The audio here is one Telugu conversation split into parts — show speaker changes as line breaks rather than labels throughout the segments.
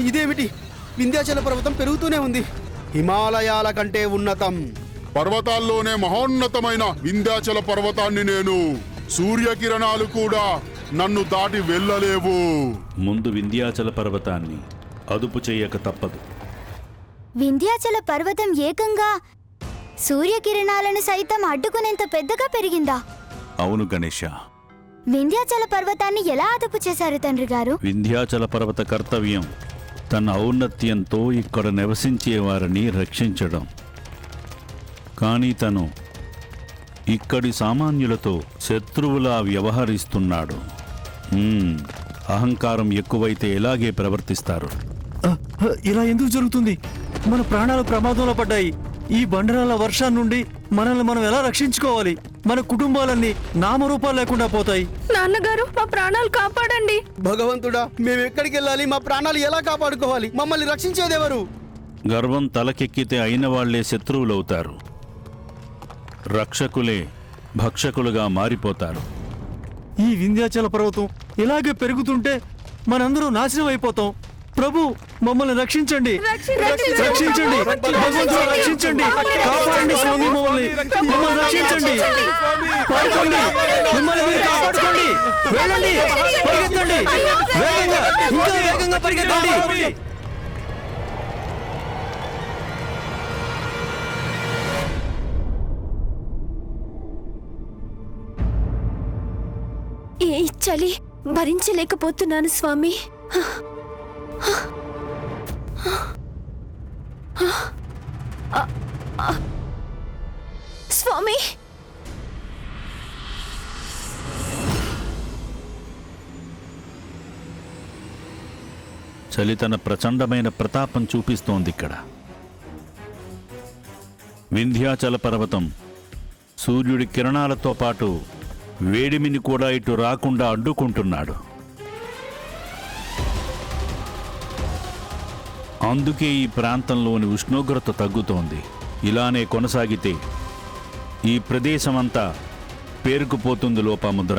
ఇదేమిటి? వింధ్యాచల పర్వతం పెరుగుతూనే ఉంది. హిమాలయాల కంటే ఉన్నతం.
పర్వతాల్లోనే మహోన్నతమైన వింధ్యాచల పర్వతాన్ని నేను. సూర్యకిరణాలు కూడా నన్ను దాటి వెళ్ళలేవు.
ముందు వింధ్యాచల పర్వతాన్ని అదుపు చేయక తప్పదు.
వింధ్యాచల పర్వతం ఏకంగా సూర్యకిరణాలను సైతం అడ్డుకునేంత పెద్దగా పెరిగిందా?
అవును గణేష.
వింధ్యాచల పర్వతాన్ని ఎలా అదుపు చేశారు తండ్రి గారు?
వింధ్యాచల పర్వత కర్తవ్యం తన ఔన్నత్యంతో ఇక్కడ నివసించే వారిని రక్షించడం. కానీ తను ఇక్కడి సామాన్యులతో శత్రువులా వ్యవహరిస్తున్నాడు. హ్మ్, అహంకారం ఎక్కువైతే ఇలాగే ప్రవర్తిస్తారు.
ఇలా ఎందుకు జరుగుతుంది? మన ప్రాణాలు ప్రమాదంలో పడ్డాయి. ఈ బండరాల వర్షం నుండి మనల్ని మనం ఎలా రక్షించుకోవాలి? మన కుటుంబాలన్నీ నామరూపాలు లేకుండా పోతాయి.
నాన్నగారు మా ప్రాణాలు కాపాడండి.
భగవంతుడా మేము ఎక్కడికి వెళ్ళాలి? మా ప్రాణాలు ఎలా కాపాడుకోవాలి? మమ్మల్ని రక్షించేదెవరు
గర్వం తలకెక్కితే అయిన వాళ్ళే శత్రువులవుతారు. రక్షకులే భక్షకులుగా మారిపోతారు.
ఈ వింధ్యాచల పర్వతం ఇలాగే పెరుగుతుంటే మనందరం నాశనం అయిపోతాం. ప్రభు మమ్మల్ని రక్షించండి. రక్షించండి. భగవంతుడు రక్షించండి. కాపాడండి స్వామి మమ్మల్ని. మమ్మల్ని రక్షించండి. పాడుకోండి. మిమ్మల్ని మీరు కాపాడుకోండి. వెళ్ళండి. పరిగెత్తండి. వేగంగా. ఇంకా వేగంగా పరిగెత్తండి.
ఏ చలి భరించలేకపోతున్నాను స్వామి. స్వామి!
చలి తన ప్రచండమైన ప్రతాపం చూపిస్తోంది ఇక్కడ. వింధ్యాచల పర్వతం సూర్యుడి కిరణాలతో పాటు వేడిమిని కూడా ఇటు రాకుండా అడ్డుకుంటున్నాడు. అందుకే ఈ ప్రాంతంలోని ఉష్ణోగ్రత తగ్గుతోంది. ఇలానే కొనసాగితే ఈ ప్రదేశమంతా పేరుకుపోతుంది లోపాముద్ర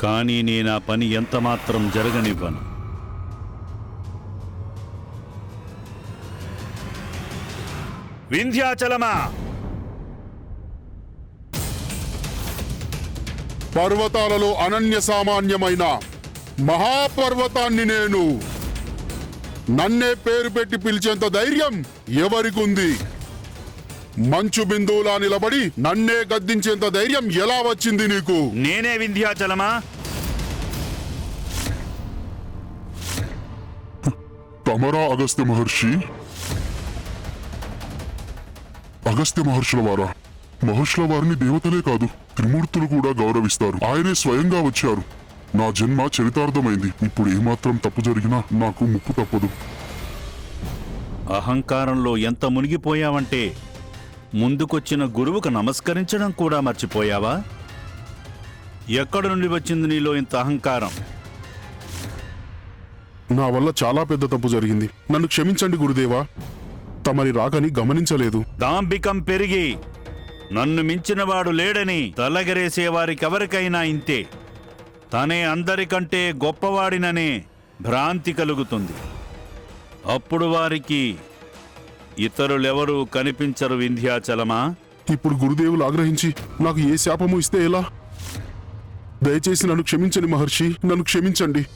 కానీ నేను ఆ పని ఎంతమాత్రం జరగనివ్వను. వింధ్యాచలమా
పర్వతాలలో అనన్య సామాన్యమైన మహాపర్వతాన్ని నేను. నన్నే పేరు పెట్టి పిలిచేంత ధైర్యం ఎవరికుంది? మంచు బిందువులా నిలబడి నన్నే గద్దించేంత ధైర్యం ఎలా వచ్చింది నీకు?
నేనే వింధ్యాచలమా
తమరా అగస్త్య మహర్షి? అగస్త్య మహర్షుల వారా? మహర్షుల వారిని దేవతలే కాదు త్రిమూర్తులు కూడా గౌరవిస్తారు. ఆయనే స్వయంగా వచ్చారు. నా జన్మ చరితార్థమైంది. ఇప్పుడు ఏమాత్రం తప్పు జరిగినా నాకు ముప్పు తప్పదు.
అహంకారంలో ఎంత మునిగిపోయావంటే ముందుకొచ్చిన గురువుకు నమస్కరించడం కూడా మర్చిపోయావా? ఎక్కడ నుండి వచ్చింది నీలో ఇంత అహంకారం?
నా వల్ల చాలా పెద్ద తప్పు జరిగింది. నన్ను క్షమించండి గురుదేవా. తమరి రాకని గమనించలేదు.
దాంబికం పెరిగి నన్ను మించినవాడు లేడని తలగరేసేవారికెవరికైనా ఇంతే. తనే అందరికంటే గొప్పవాడిననే భ్రాంతి కలుగుతుంది. అప్పుడు వారికి ఇతరులెవరూ కనిపించరు వింధ్యాచలమా
ఇప్పుడు గురుదేవులు ఆగ్రహించి నాకు ఏ శాపము ఇస్తే ఎలా? దయచేసి నన్ను క్షమించండి మహర్షి నన్ను క్షమించండి.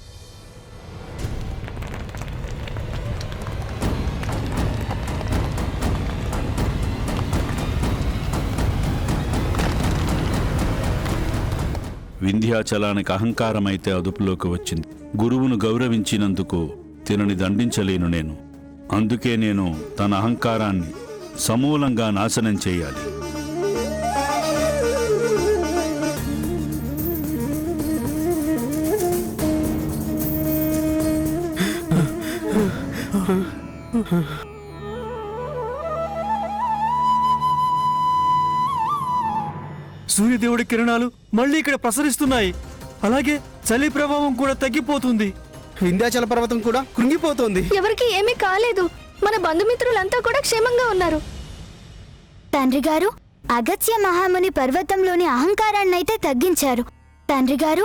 వింధ్యాచలానికి అహంకారమైతే అదుపులోకి వచ్చింది. గురువును గౌరవించినందుకు తినని దండించలేను నేను. అందుకే నేను తన అహంకారాన్ని సమూలంగా నాశనం చేయాలి.
సూర్యదేవుడి కిరణాలు మళ్ళీ ఇక్కడ ప్రసరిస్తున్నాయి. అలాగే చలి ప్రభావం కూడా తగ్గిపోతుంది.
వింధ్యాచల పర్వతం కూడా కృంగిపోతోంది.
ఎవరికి ఏమీ కాలేదు.
మన బంధుమిత్రులంతా కూడా క్షేమంగా ఉన్నారు.
తండ్రి గారు అగత్య మహాముని పర్వతంలోని అహంకారాన్నైతే తగ్గించారు. తండ్రి గారు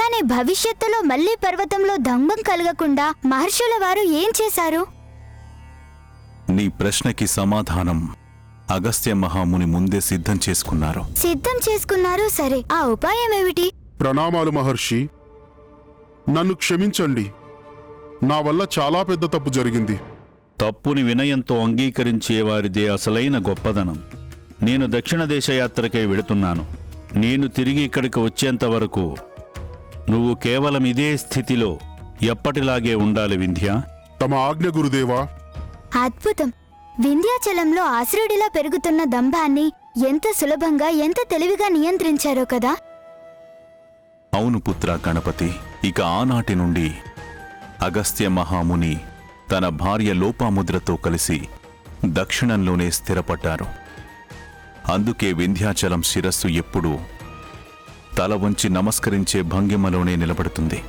కానీ భవిష్యత్తులో మళ్ళీ పర్వతంలో దంభం కలగకుండా మహర్షుల వారు ఏం చేశారు?
నీ ప్రశ్నకి సమాధానం. అగస్త్య మహాముని ముందే సిద్ధం చేసుకున్నారు.
సిద్ధం చేసుకున్నారు సరే. ఆ ఉపాయం ఏమిటి?
ప్రణామాలు మహర్షి. నన్ను క్షమించండి. నా వల్ల చాలా పెద్ద తప్పు జరిగింది.
తప్పుని వినయంతో అంగీకరించే వారిదే అసలైన గొప్పదనం. నేను దక్షిణ దేశ యాత్రకై వెళుతున్నాను. నేను తిరిగి ఇక్కడికి వచ్చేంత వరకు నువ్వు కేవలం ఇదే స్థితిలో ఎప్పటిలాగే ఉండాలి వింధ్య.
తమ ఆజ్ఞ గురుదేవా.
అద్భుతం. వింధ్యాచలంలో ఆశ్రుడిలా పెరుగుతున్న దంభాన్ని ఎంత సులభంగా ఎంత తెలివిగా నియంత్రించారో కదా?
అవును పుత్ర గణపతి ఇక ఆనాటి నుండి అగస్త్య మహాముని తన భార్య లోపాముద్రతో కలిసి దక్షిణంలోనే స్థిరపడ్డారు. అందుకే వింధ్యాచలం శిరస్సు ఎప్పుడూ తల వంచి నమస్కరించే భంగిమలోనే నిలబడుతుంది.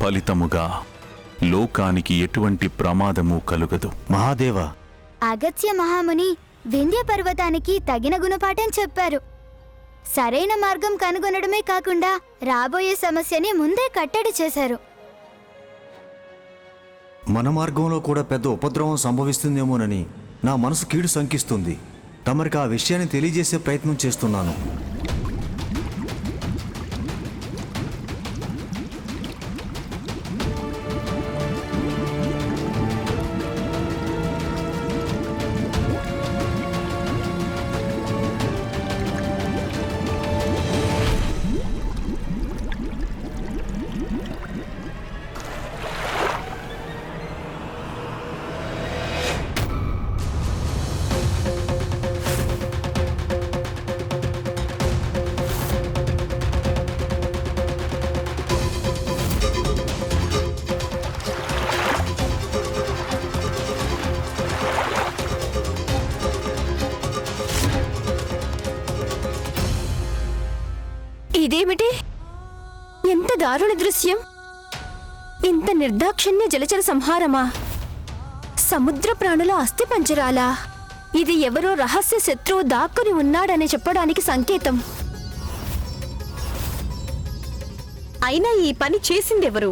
ఫలితముగా లోకానికి ఎటువంటి ప్రమాదము కలుగదు.
మహాదేవ!
అగత్య మహాముని వింధ్య పర్వతానికి తగిన గుణపాఠం చెప్పారు. సరైన మార్గం కనుగొనడమే కాకుండా రాబోయే సమస్యని ముందే కట్టడి చేశారు.
మన మార్గంలో కూడా పెద్ద ఉపద్రవం సంభవిస్తుందేమోనని నా మనసు కీడు శంకిస్తుంది. తమరికి ఆ విషయాన్ని తెలియజేసే ప్రయత్నం చేస్తున్నాను.
ఇదేమిటి? ఎంత దారుణ దృశ్యం. ఇంత నిర్దాక్షిణ్య జలచర సంహారమా? సముద్ర ప్రాణుల అస్థి పంజరాలా? ఇది ఎవరో రహస్య శత్రువు దాక్కుని ఉన్నాడని చెప్పడానికి సంకేతం.
అయినా ఈ పని చేసిందెవరు?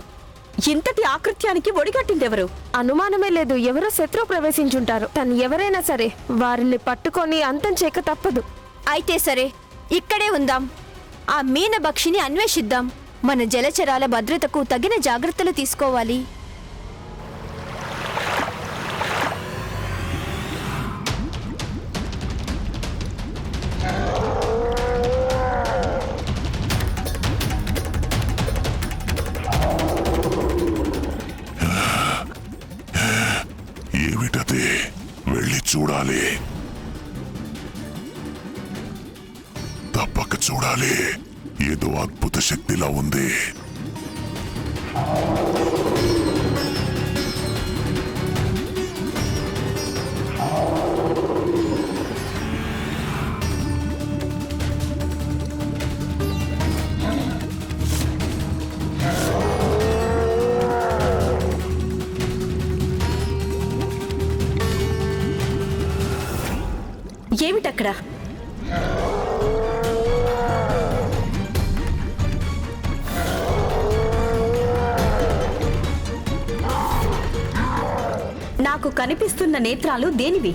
ఇంతటి ఆకృత్యానికి ఒడిగట్టిందెవరు?
అనుమానమే లేదు ఎవరో శత్రువు ప్రవేశించుంటారు. తను ఎవరైనా సరే వారిని పట్టుకొని అంతం చేయక తప్పదు. అయితే సరే ఇక్కడే ఉందాం. ఆ మీనభక్షిని అన్వేషిద్దాం. మన జలచరాల భద్రతకు తగిన జాగ్రత్తలు తీసుకోవాలి.
ఇలా ఉంది.
ఏమిటక్కడ? నాకు కనిపిస్తున్న నేత్రాలు దేనివి?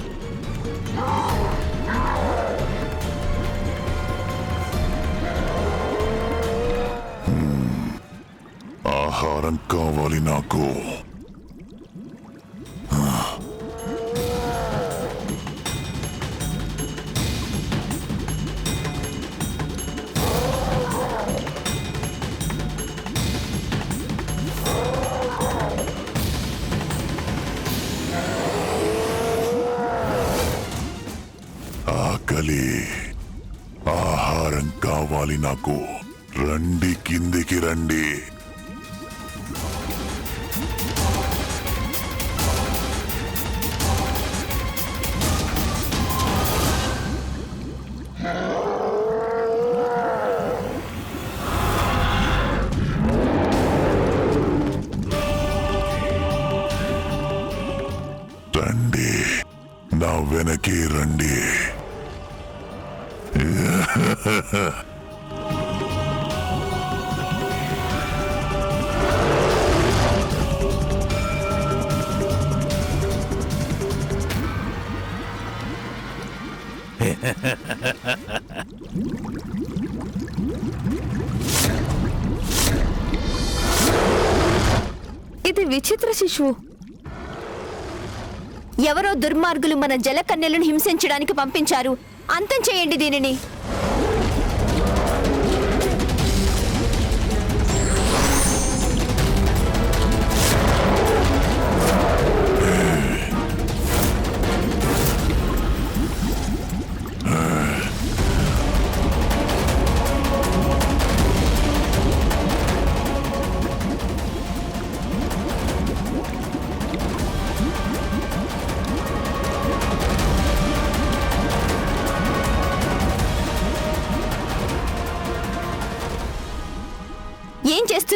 ఆహారం కావాలి నాకు. తల్లి ఆహారం కావాలి నాకు. రండి కిందికి రండి.
ఇది విచిత్ర శిశువు.
ఎవరో దుర్మార్గులు మన జలకన్యలను హింసించడానికి పంపించారు. అంతం చేయండి దీనిని.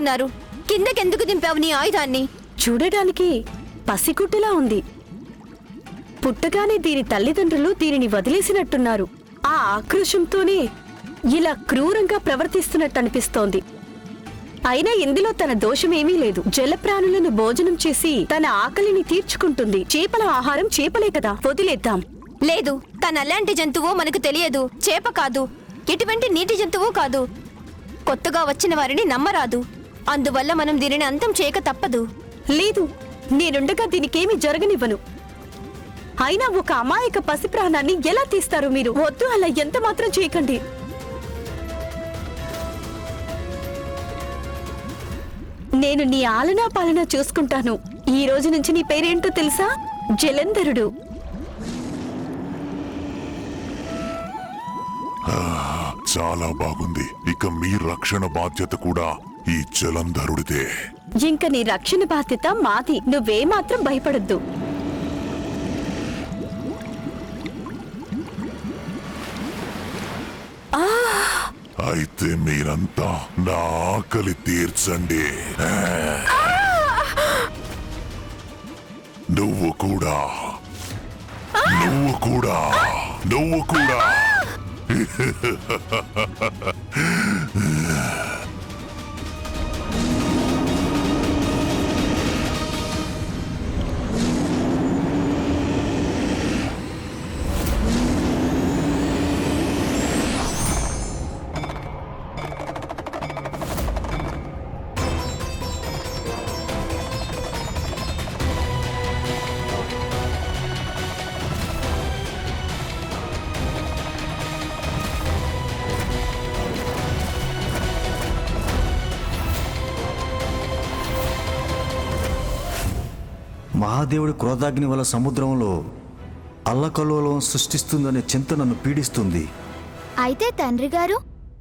చేస్తున్నారు కిందకెందుకు దింపావు నీ ఆయుధాన్ని?
చూడడానికి పసిగుడ్డులా ఉంది. పుట్టగానే దీని తల్లిదండ్రులు దీనిని వదిలేసినట్టున్నారు. ఆ ఆక్రోశంతోనే ఇలా క్రూరంగా ప్రవర్తిస్తున్నట్టు అనిపిస్తోంది. అయినా ఇందులో తన దోషమేమీ లేదు. జలప్రాణులను భోజనం చేసి తన ఆకలిని తీర్చుకుంటుంది. చేపల ఆహారం చేపలే కదా. వదిలేద్దాం.
లేదు తన ఎలాంటి జంతువో మనకు తెలియదు. చేప కాదు. ఎటువంటి నీటి జంతువు కాదు. కొత్తగా వచ్చిన వారిని నమ్మరాదు. అందువల్ల మనం దీనిని అంతం చేయక తప్పదు.
లేదు నేనుండగా దీనికేమీ జరగనివ్వను. అయినా ఒక అమాయక పసి ప్రాణాన్ని ఎలా తీస్తారు మీరు? వద్దు అలా ఎంత మాత్రం చేయకండి. నేను నీ ఆలనా పాలన చూసుకుంటాను. ఈ రోజు నుంచి నీ పేరేంటో తెలుసా? జలంధరుడు.
చాలా బాగుంది. ఇక మీ రక్షణ బాధ్యత కూడా ఈ జలంధరుడిదే
ఇంక నీ రక్షణ బాధ్యత మాది. నువ్వేమాత్రం భయపడొద్దు.
అయితే మీరంతా నా ఆకలి తీర్చండి. నువ్వు కూడా. నువ్వు కూడా. నువ్వు కూడా.
మహాదేవుడి క్రోధాగ్ని వల్ల సముద్రంలో అల్లకల్లోలం సృష్టిస్తుందనే చింత నన్ను పీడిస్తుంది.
అయితే తండ్రి గారు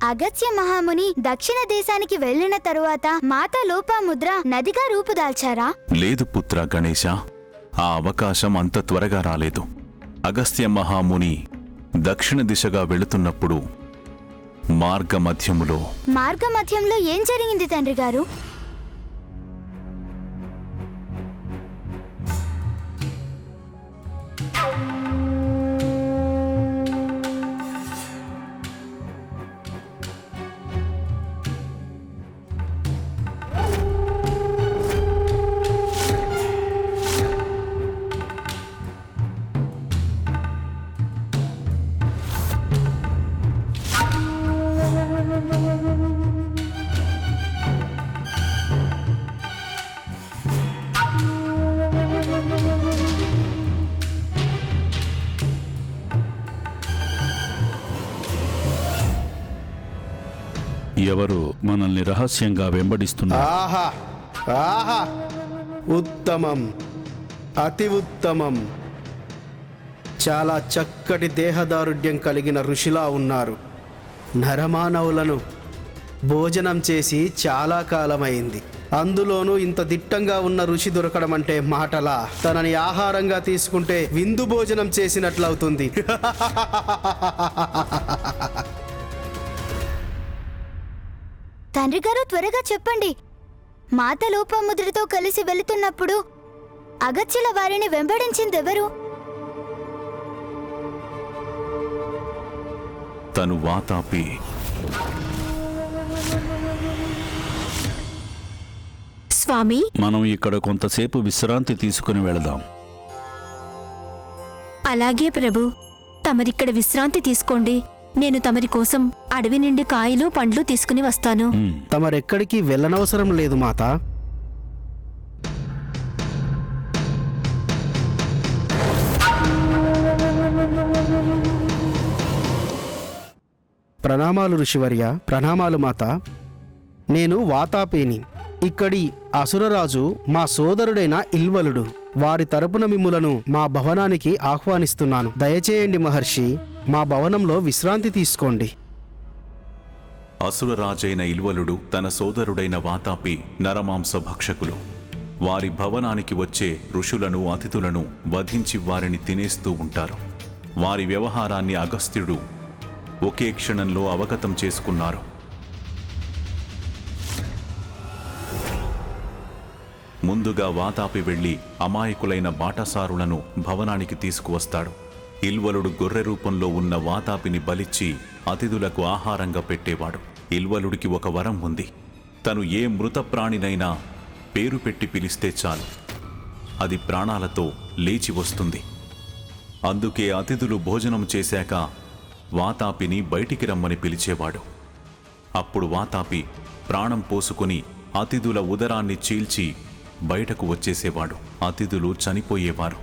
అగత్య మహాముని దక్షిణ దేశానికి వెళ్ళిన తరువాత మాత లోపాముద్ర నదిగా రూపుదాల్చారా
లేదు పుత్ర గణేశ ఆ అవకాశం అంత త్వరగా రాలేదు. అగస్త్య మహాముని దక్షిణ దిశగా వెళుతున్నప్పుడు మార్గ మధ్యములో
మార్గ మధ్యంలో ఏం జరిగింది తండ్రి గారు?
ఎవరు మనల్ని రహస్యంగా వెంబడిస్తున్నారు?
ఆహా ఆహా. ఉత్తమం. అతి ఉత్తమం. చాలా చక్కటి దేహదారుఢ్యం కలిగిన ఋషిలా ఉన్నారు. నరమానవులను భోజనం చేసి చాలా కాలమైంది. అందులోనూ ఇంత దిట్టంగా ఉన్న ఋషి దొరకడం అంటే మాటలా? తనని ఆహారంగా తీసుకుంటే విందు భోజనం చేసినట్లవుతుంది.
తండ్రి గారు త్వరగా చెప్పండి. మాత లోపముద్రతో కలిసి వెళుతున్నప్పుడు అగత్యుల వారిని వెంబడించిందెవరు?
తను వాతాపి.
స్వామి?
మనం ఇక్కడ కొంతసేపు విశ్రాంతి తీసుకుని వెళదాం.
అలాగే ప్రభు. తమరిక్కడ విశ్రాంతి తీసుకోండి. నేను తమరి కోసం అడవి నుండి కాయలు పండ్లు తీసుకుని వస్తాను.
తమరెక్కడికి వెళ్ళనవసరం లేదు మాత. ప్రణామాలు ఋషివర్య. ప్రణామాలు మాత. నేను వాతాపేని. ఇక్కడి అసురరాజు మా సోదరుడైన ఇల్వలుడు. వారి తరపున మిమ్ములను మా భవనానికి ఆహ్వానిస్తున్నాను. దయచేయండి మహర్షి. మా భవనంలో విశ్రాంతి తీసుకోండి.
అసురరాజైన ఇల్వలుడు తన సోదరుడైన వాతాపి నరమాంస భక్షకులు. వారి భవనానికి వచ్చే ఋషులను అతిథులను వధించి వారిని తినేస్తూ ఉంటారు. వారి వ్యవహారాన్ని అగస్త్యుడు ఒకే క్షణంలో అవగతం చేసుకున్నారు. ముందుగా వాతాపి వెళ్ళి అమాయకులైన బాటసారులను భవనానికి తీసుకువస్తాడు. ఇల్వలుడు గొర్రె రూపంలో ఉన్న వాతాపిని బలిచ్చి అతిథులకు ఆహారంగా పెట్టేవాడు. ఇల్వలుడికి ఒక వరం ఉంది. తను ఏ మృత ప్రాణినైనా పేరు పెట్టి పిలిస్తే చాలు. అది ప్రాణాలతో లేచి వస్తుంది. అందుకే అతిథులు భోజనం చేశాక వాతాపిని బయటికి రమ్మని పిలిచేవాడు. అప్పుడు వాతాపి ప్రాణం పోసుకుని అతిథుల ఉదరాన్ని చీల్చి బయటకు వచ్చేసేవాడు. అతిథులు చనిపోయేవారు.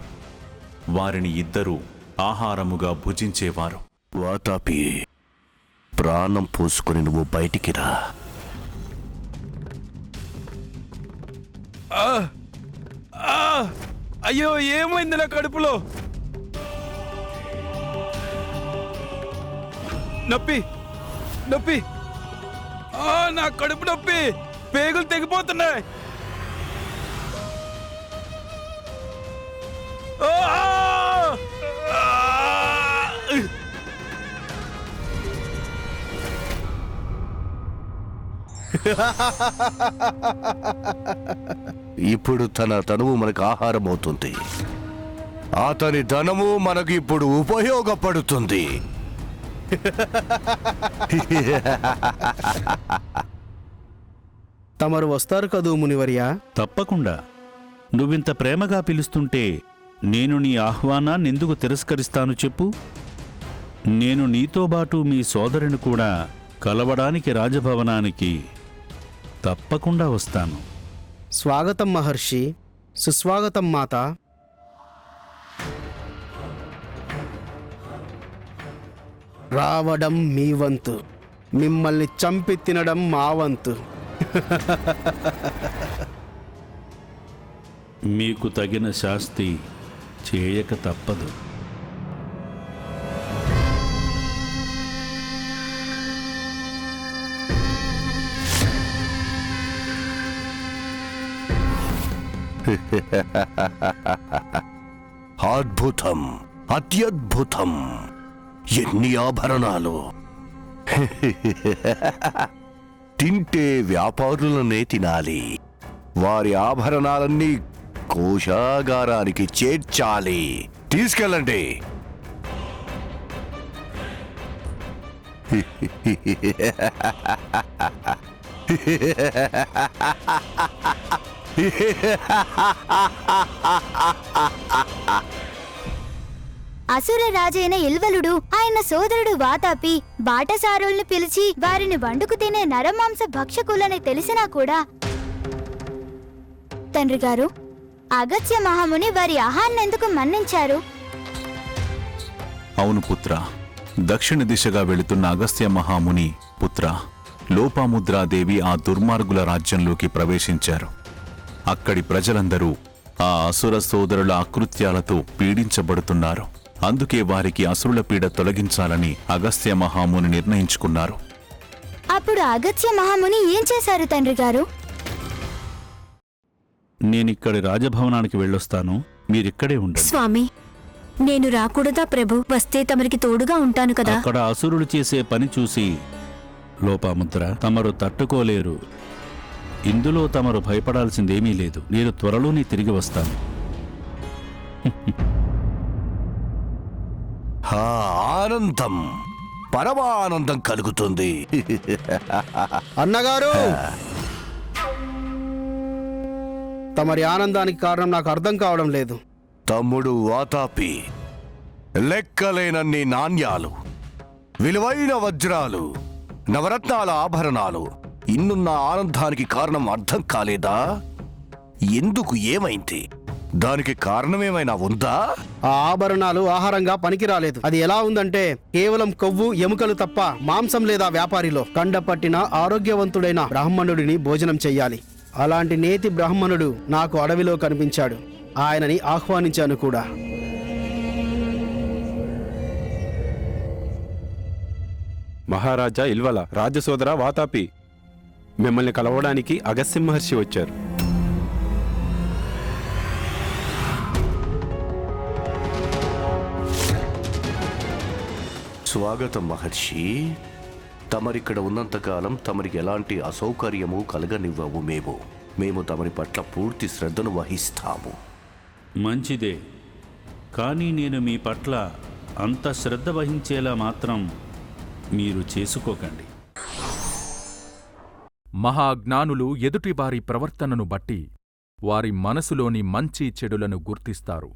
వారిని ఇద్దరూ ఆహారముగా భుజించేవారు.
వాతాపి ప్రాణం పోసుకొని నువ్వు బయటికి రా.
అయ్యో ఏమైంది నా కడుపులో? నొప్పి నొప్పి. ఆ, నా కడుపు నొప్పి. పేగులు తెగిపోతున్నాయి.
ఇప్పుడు తన తనువు మనకు ఆహారం అవుతుంది అతని ధనము మనకు ఇప్పుడు ఉపయోగపడుతుంది.
తమరు వస్తారు కదూ మునివర్య?
తప్పకుండా. నువ్వింత ప్రేమగా పిలుస్తుంటే నేను నీ ఆహ్వానాన్ని ఎందుకు తిరస్కరిస్తాను చెప్పు. నేను నీతో బాటు మీ సోదరుని కూడా కలవడానికి రాజభవనానికి తప్పకుండా వస్తాను.
స్వాగతం మహర్షి సుస్వాగతం మాత. రావడం మీ వంతు మిమ్మల్ని చంపి తినడం మా వంతు.
మీకు తగిన శాస్తి చేయక తప్పదు.
అద్భుతం అత్యద్భుతం. ఎన్ని ఆభరణాలు. తింటే వ్యాపారులనే తినాలి. వారి ఆభరణాలన్నీ కోశాగారానికి చేర్చాలి. తీసుకెళ్ళండి.
అసుర రాజైన ఇల్వలుడు ఆయన సోదరుడు వాతాపి బాటసారుల్ని పిలిచి వారిని వండుకు తినే నరమాంస భక్షకులని తెలిసినా కూడా తండ్రి గారు అగత్య మహాముని వారి ఆహాన్నెందుకు మన్నించారు?
అవును పుత్ర. దక్షిణ దిశగా వెళుతున్న అగస్త్య మహాముని పుత్ర లోపాముద్రాదేవి ఆ దుర్మార్గుల రాజ్యంలోకి ప్రవేశించారు. అక్కడి ప్రజలందరూ ఆ అసుర సోదరుల అకృత్యాలతో పీడించబడుతున్నారు. అందుకే వారికి అసురుల పీడ తొలగించాలని అగస్త్య మహాముని నిర్ణయించుకున్నారు.
అప్పుడు అగత్య మహాముని ఏం చేశారు తండ్రి గారు?
నేనిక్కడి రాజభవనానికి వెళ్ళొస్తాను. మీరిక్కడే ఉండండి.
స్వామి నేను రాకూడదా ప్రభు? వస్తే తమరికి తోడుగా ఉంటాను కదా.
అక్కడ అసురులు చేసే పని చూసి లోపాముద్ర తమరు తట్టుకోలేరు. ఇందులో తమరు భయపడాల్సిందేమీ లేదు. నేను త్వరలోనే తిరిగి వస్తాను.
ఆనందం. పరమానందం కలుగుతుంది.
అన్నగారు! తమరి ఆనందానికి కారణం నాకు అర్థం కావడం లేదు.
తమ్ముడు వాతాపి లెక్కలేనన్ని నాణ్యాలు విలువైన వజ్రాలు నవరత్నాల ఆభరణాలు ఇన్నున్న ఆనందానికి కారణం అర్థం కాలేదా? ఎందుకు ఏమైంది? దానికి కారణమేమైనా ఉందా?
ఆ ఆభరణాలు ఆహారంగా పనికి రాలేదు అది ఎలా ఉందంటే కేవలం కొవ్వు ఎముకలు తప్ప మాంసం లేదా వ్యాపారిలో కండపట్టిన ఆరోగ్యవంతుడైన బ్రాహ్మణుడిని భోజనం చెయ్యాలి. అలాంటి నేతి బ్రాహ్మణుడు నాకు అడవిలో కనిపించాడు. ఆయనని ఆహ్వానించాను కూడా.
మహారాజా ఇల్వల రాజసోదర వాతాపి మిమ్మల్ని కలవడానికి అగస్త్య మహర్షి వచ్చారు.
స్వాగతం మహర్షి. తమరిక్కడ ఉన్నంతకాలం తమరికి ఎలాంటి అసౌకర్యము కలగనివ్వవు మేము. మేము తమరి పట్ల పూర్తి శ్రద్ధను వహిస్తాము.
మంచిదే. కానీ నేను మీ పట్ల అంత శ్రద్ధ వహించేలా మాత్రం మీరు చేసుకోకండి.
మహాజ్ఞానులు ఎదుటివారి ప్రవర్తనను బట్టి వారి మనసులోని మంచి చెడులను గుర్తిస్తారు.